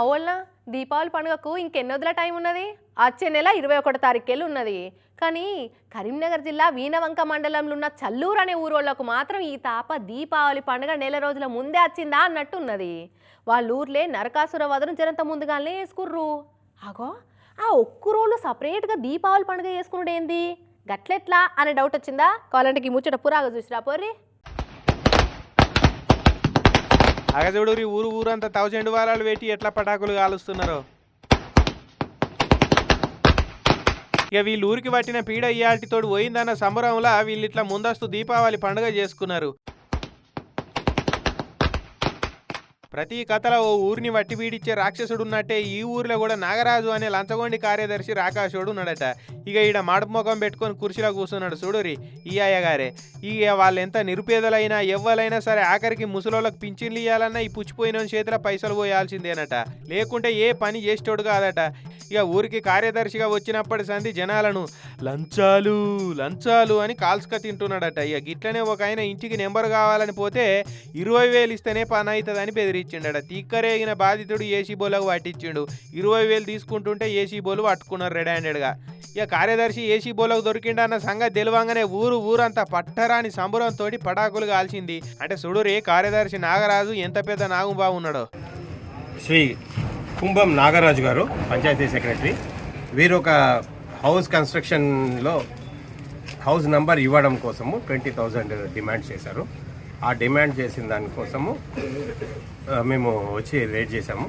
అవునా? దీపావళి పండుగకు ఇంకెన్ని టైం ఉన్నది? వచ్చే నెల ఇరవై ఒకటో తారీఖుకెళ్ళి ఉన్నది. కానీ కరీంనగర్ జిల్లా వీణవంక మండలంలో ఉన్న చల్లూరు అనే ఊరోళ్ళకు మాత్రం ఈ తాప దీపావళి పండుగ నెల రోజుల ముందే వచ్చిందా అన్నట్టు ఉన్నది. వాళ్ళ ఊర్లే నరకాసుర వదను జరంత ముందుగానే వేసుకుర్రు అగో ఆ ఒక్క రోజు సపరేట్గా దీపావళి పండుగ వేసుకున్నాడు ఏంది గట్లెట్లా? అనే డౌట్ వచ్చిందా? కావాలంటే ముచ్చట పురాగా చూసిరా పోర్రీ. అగజుడు ఊరు ఊరంతా థౌజండ్ వారాలు పెట్టి ఎట్లా పటాకులు కాలుస్తున్నారో? ఇక వీళ్ళు ఊరికి పట్టిన పీడ ఇయాటితోడు పోయిందన్న సంబరంలా వీళ్ళు ఇట్లా ముందస్తు దీపావళి పండుగ చేసుకున్నారు. ప్రతి కథలో ఓ ఊరిని వట్టి పీడిచ్చే రాక్షసుడు ఉన్నట్టే ఈ ఊర్లో కూడా నాగరాజు అనే లంచగొండి కార్యదర్శి రాకాశుడు ఉన్నాడట. ఇక ఈడ మడపముఖం పెట్టుకొని కుర్చీలో కూర్చున్నాడు చూడురి ఈ అయ్యగారే. ఇక వాళ్ళు ఎంత నిరుపేదలైనా ఎవ్వలైనా సరే ఆఖరికి ముసలోళ్ళకి పింఛన్లు ఇవ్వాలన్నా ఈ పుచ్చిపోయిన చేతిలో పైసలు పోయాల్సిందేనట. లేకుంటే ఏ పని చేసేటోడు కాదట. ఇక ఊరికి కార్యదర్శిగా వచ్చినప్పటి సంధి జనాలను లంచాలు లంచాలు అని కాల్స్క తింటున్నాడట. ఇక గిట్లనే ఒక ఆయన ఇంటికి నెంబర్ కావాలని పోతే ఇరవై వేలు ఇస్తేనే పని అవుతుందని ఇచ్చిండట. తిక్కరేగిన బాధితుడు ఏసీ బోలకు పట్టించిండు. ఇరవై వేలు తీసుకుంటుంటే ఏసీ బోలు పట్టుకున్నారు రెడ్ హ్యాండెడ్గా. ఇక కార్యదర్శి ఏసీ బోలకు దొరికిండన్న సంగతి తెలివంగానే ఊరు ఊరంతా పట్టరాని సంబరంతో పటాకులు కాల్చింది. అంటే సుడురి కార్యదర్శి నాగరాజు ఎంత పెద్ద నాగుబాబు ఉన్నాడో. శ్రీ కుంభం నాగరాజు గారు పంచాయతీ సెక్రటరీ. వీరు ఒక హౌస్ కన్స్ట్రక్షన్లో హౌస్ నంబర్ ఇవ్వడం కోసము ట్వంటీ థౌజండ్ డిమాండ్ చేశారు. ఆ డిమాండ్ చేసిన దానికోసము మేము వచ్చి రేట్ చేసాము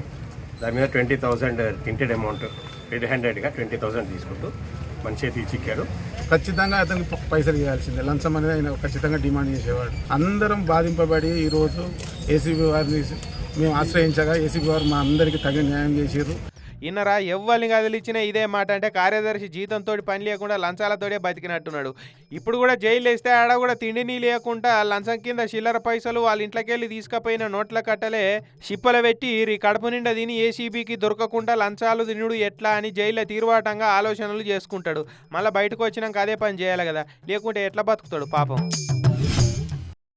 దాని మీద twenty thousand tinted amount red హ్యాండెడ్గా ట్వంటీ థౌజండ్ తీసుకుంటూ మన చేతి ఖచ్చితంగా అతనికి పైసలు ఇవ్వాల్సిందే. లంచం అనేది ఆయన ఖచ్చితంగా డిమాండ్ చేసేవాడు. అందరం బాధింపబడి ఈరోజు ఏసీబీ వారిని మేము ఆశ్రయించగా ఏసీబీ వారు మా అందరికీ తగిన న్యాయం చేసారు ఇన్నరా ఎవ్వరిని కదిలిచ్చినా ఇదే మాట అంటే కార్యదర్శి జీతంతో పని లేకుండా లంచాలతోనే బతికినట్టున్నాడు. ఇప్పుడు కూడా జైలు వేస్తే ఆడ కూడా తిండిని లేకుండా లంచం కింద చిల్లర పైసలు వాళ్ళ ఇంట్లోకి వెళ్ళి తీసుకుపోయిన నోట్ల కట్టలే షిప్పల పెట్టి ఈ కడుపు నిండా తిని ఏసీబీకి దొరకకుండా లంచాలు తినుడు ఎట్లా అని జైల్లో తీరువాటంగా ఆలోచనలు చేసుకుంటాడు. మళ్ళీ బయటకు వచ్చినాక అదే పని చేయాలి కదా. లేకుంటే ఎట్లా బతుకుతాడు పాపం.